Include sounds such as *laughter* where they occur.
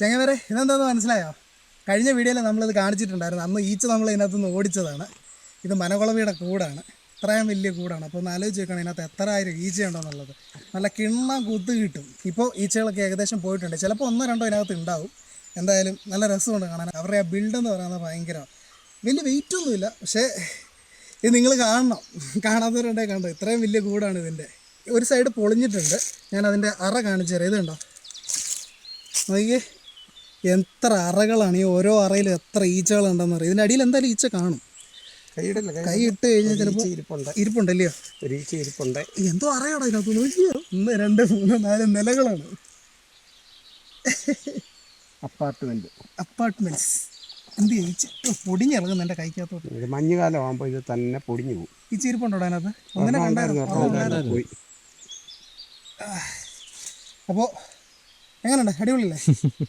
ചെങ്ങവരെ ഇതെന്താന്ന് മനസ്സിലായോ? കഴിഞ്ഞ വീഡിയോയിൽ നമ്മളിത് കാണിച്ചിട്ടുണ്ടായിരുന്നു. അന്ന് ഈച്ച നമ്മൾ ഇതിനകത്ത് നിന്ന് ഓടിച്ചതാണ്. ഇത് മനകുളവിയുടെ കൂടാണ്. ഇത്രയും വലിയ കൂടാണ്. അപ്പോൾ ഒന്ന് ആലോചിച്ച് നോക്കണം ഇതിനകത്ത് എത്ര ആയിരം ഈച്ചയുണ്ടോന്നുള്ളത്. നല്ല കിണ്ണം കുത്ത് കിട്ടും. ഇപ്പോൾ ഈച്ചകളൊക്കെ ഏകദേശം പോയിട്ടുണ്ട്. ചിലപ്പോൾ ഒന്നോ രണ്ടോ ഇതിനകത്ത് ഉണ്ടാവും. എന്തായാലും നല്ല രസമുണ്ട് കാണാൻ. അവരുടെ ആ ബിൽഡ് എന്ന് പറയുന്നത് ഭയങ്കര വലിയ വെയിറ്റ് ഒന്നുമില്ല. പക്ഷേ ഇത് നിങ്ങൾ കാണണം. കാണാത്തവരുണ്ടേ കണ്ടോ? ഇത്രയും വലിയ കൂടാണ് ഇതിന്റെ. ഒരു സൈഡ് പൊളിഞ്ഞിട്ടുണ്ട്. ഞാൻ അതിന്റെ അറ കാണിച്ചു തരാം ഇത് കണ്ടോ? നോക്കിയേ എത്ര അറകളാണ് ഈ ഓരോ അറയിലും എത്ര ഈച്ചകളുണ്ടെന്ന് അറിയാം. ഇതിന്റെ അടിയിൽ എന്തായാലും ഈച്ച കാണും. കൈയിടല്ല കൈ ഇട്ട് കഴിഞ്ഞാൽ ചിലപ്പോൾ ഇരിപ്പുണ്ട് ഇരിപ്പുണ്ടല്ലയോ ഒരു ഈച്ച ഇരിപ്പുണ്ട് എന്തോ അറയാണോ ഇതിനകത്ത് നോക്കിയോ ഒന്ന് രണ്ട് മൂന്ന് നാല് നിലകളാണ്. അപ്പാർട്ട്മെന്റ്. അപ്പാർട്ട്മെന്റ്സ്. എന്ത് ഈച്ച പൊടിഞ്ഞിറങ്ങുന്നു എന്റെ കൈക്കകത്തോട്ട്. മഞ്ഞുകാലം ആകുമ്പോൾ ഇത് തന്നെ പൊടിഞ്ഞു പോകും. ഈച്ച ഇരിപ്പുണ്ടോ അതിനകത്ത്? ഒന്നിനെ കണ്ടായിരുന്നു? അപ്പോ പോയി. അപ്പോൾ എങ്ങനെയുണ്ട്? അടിപൊളിയല്ലേ? *laughs*